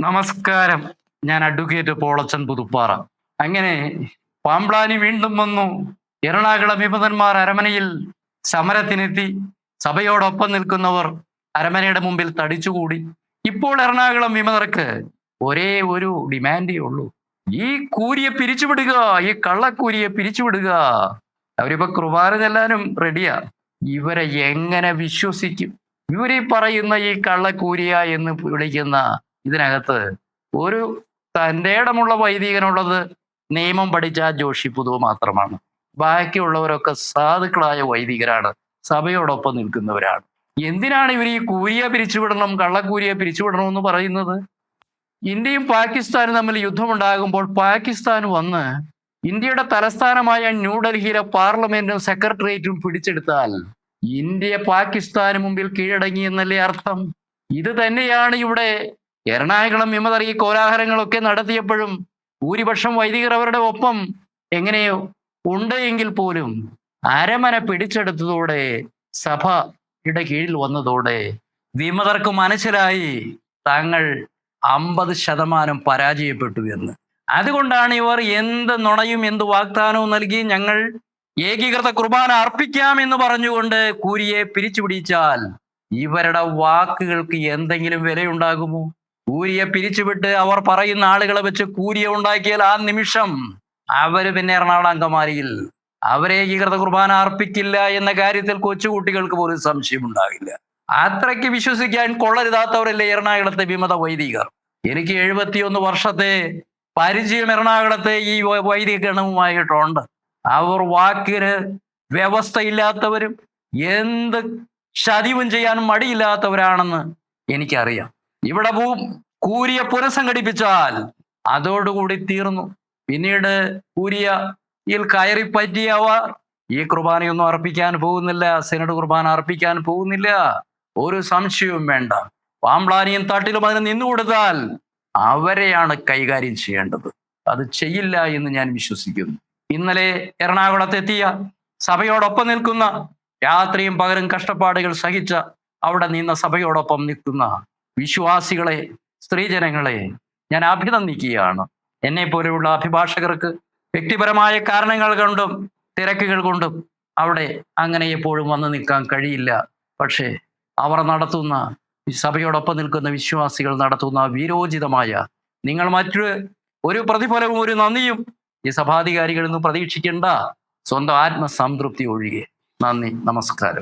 നമസ്കാരം. ഞാൻ അഡ്വക്കേറ്റ് പോളച്ചൻ പുതുപ്പാറ. അങ്ങനെ പാമ്പ്ലാനി വീണ്ടും വന്നു. എറണാകുളം വിമതന്മാർ അരമനയിൽ സമരത്തിനെത്തി. സഭയോടൊപ്പം നിൽക്കുന്നവർ അരമനയുടെ മുമ്പിൽ തടിച്ചുകൂടി. ഇപ്പോൾ എറണാകുളം വിമതർക്ക് ഒരേ ഒരു ഡിമാൻഡേ ഉള്ളൂ. ഈ കൂരിയെ പിരിച്ചുവിടുക ഈ കള്ളക്കൂരിയെ പിരിച്ചുവിടുക. അവരിപ്പോ കുർബാന ചെല്ലാനും റെഡിയാ ഇവരെ എങ്ങനെ വിശ്വസിക്കും? ഇവരീ പറയുന്ന ഈ കള്ളക്കൂരിയ എന്ന് വിളിക്കുന്ന ഇതിനകത്ത് ഒരു തന്റെ ഇടമുള്ള വൈദികനുള്ളത് നിയമം പഠിച്ച ജോഷി പുതുവ് മാത്രമാണ്. ബാക്കിയുള്ളവരൊക്കെ സാധുക്കളായ വൈദികരാണ്. സഭയോടൊപ്പം നിൽക്കുന്നവരാണ്. എന്തിനാണ് ഇവർ ഈ കൂരിയ പിരിച്ചുവിടണം കള്ളക്കൂരിയെ പിരിച്ചുവിടണം എന്ന് പറയുന്നത്? ഇന്ത്യയും പാകിസ്ഥാനും തമ്മിൽ യുദ്ധമുണ്ടാകുമ്പോൾ പാകിസ്ഥാൻ വന്ന് ഇന്ത്യയുടെ തലസ്ഥാനമായ ന്യൂഡൽഹിയിലെ പാർലമെന്റും സെക്രട്ടേറിയറ്റും പിടിച്ചെടുത്താൽ ഇന്ത്യ പാകിസ്ഥാന് മുമ്പിൽ കീഴടങ്ങി എന്നല്ലേ അർത്ഥം? ഇത് തന്നെയാണ് ഇവിടെ എറണാകുളം വിമതർ ഈ കോലാഹലങ്ങളൊക്കെ നടത്തിയപ്പോഴും ഭൂരിപക്ഷം വൈദികർ അവരുടെ ഒപ്പം എങ്ങനെയോ ഉണ്ട് എങ്കിൽ പോലും അരമന പിടിച്ചെടുത്തതോടെ സഭയുടെ കീഴിൽ വന്നതോടെ വിമതർക്ക് മനസ്സിലായി തങ്ങൾ അമ്പത് ശതമാനം പരാജയപ്പെട്ടു എന്ന്. അതുകൊണ്ടാണ് ഇവർ എന്ത് നുണയും എന്ത് വാഗ്ദാനവും നൽകി ഞങ്ങൾ ഏകീകൃത കുർബാന അർപ്പിക്കാം എന്ന് പറഞ്ഞുകൊണ്ട് കൂരിയെ പിരിച്ചുപിടിച്ചാൽ ഇവരുടെ വാക്കുകൾക്ക് എന്തെങ്കിലും വിലയുണ്ടാകുമോ? കൂരിയെ പിരിച്ചുവിട്ട് അവർ പറയുന്ന ആളുകളെ വെച്ച് കൂരിയെ ഉണ്ടാക്കിയാൽ ആ നിമിഷം അവർ പിന്നെ എറണാകുളം അങ്കമാലിയിൽ അവരെ ഏകീകൃത കുർബാന അർപ്പിക്കില്ല എന്ന കാര്യത്തിൽ കൊച്ചുകുട്ടികൾക്ക് പോലും സംശയം ഉണ്ടാകില്ല അത്രയ്ക്ക് വിശ്വസിക്കാൻ കൊള്ളരുതാത്തവരല്ലേ എറണാകുളത്തെ വിമത വൈദികർ. എനിക്ക് എഴുപത്തിയൊന്ന് വർഷത്തെ പരിചയം എറണാകുളത്തെ ഈ വൈദിക ഗണവുമായിട്ടുണ്ട്. അവർ വാക്കിന് വ്യവസ്ഥയില്ലാത്തവരും എന്ത് ചതിവും ചെയ്യാൻ മടിയില്ലാത്തവരാണെന്ന് എനിക്കറിയാം. ഇവിടെ ഭൂ കൂരിയ പുനഃസംഘടിപ്പിച്ചാൽ അതോടുകൂടി തീർന്നു. പിന്നീട് കൂരിയ കൂരിയയിൽ കയറി പറ്റിയവർ ഈ കുർബാനയൊന്നും അർപ്പിക്കാൻ പോകുന്നില്ല സിനഡ് കുർബാന അർപ്പിക്കാൻ പോകുന്നില്ല. ഒരു സംശയവും വേണ്ട. പാമ്പ്ലാനിയും തട്ടിലും അതിന് നിന്നു കൊടുത്താൽ അവരെയാണ് കൈകാര്യം ചെയ്യേണ്ടത്. അത് ചെയ്യില്ല എന്ന് ഞാൻ വിശ്വസിക്കുന്നു. ഇന്നലെ എറണാകുളത്തെത്തിയ സഭയോടൊപ്പം നിൽക്കുന്ന രാത്രിയും പകലും കഷ്ടപ്പാടുകൾ സഹിച്ച അവിടെ നിന്ന സഭയോടൊപ്പം നിൽക്കുന്ന വിശ്വാസികളെ സ്ത്രീജനങ്ങളെ ഞാൻ അഭിനന്ദിക്കുകയാണ്. എന്നെ പോലെയുള്ള അഭിഭാഷകർക്ക് വ്യക്തിപരമായ കാരണങ്ങൾ കൊണ്ടും തിരക്കുകൾ കൊണ്ടും അവിടെ അങ്ങനെ എപ്പോഴും വന്നു നിൽക്കാൻ കഴിയില്ല. പക്ഷേ അവർ നടത്തുന്ന സഭയോടൊപ്പം നിൽക്കുന്ന വിശ്വാസികൾ നടത്തുന്ന വീരോചിതമായ നിങ്ങൾ മറ്റു ഒരു പ്രതിഫലവും ഒരു നന്ദിയും ഈ സഭാധികാരികളിൽ നിന്ന് പ്രതീക്ഷിക്കേണ്ട സ്വന്തം ആത്മസംതൃപ്തി ഒഴികെ. നന്ദി നമസ്കാരം.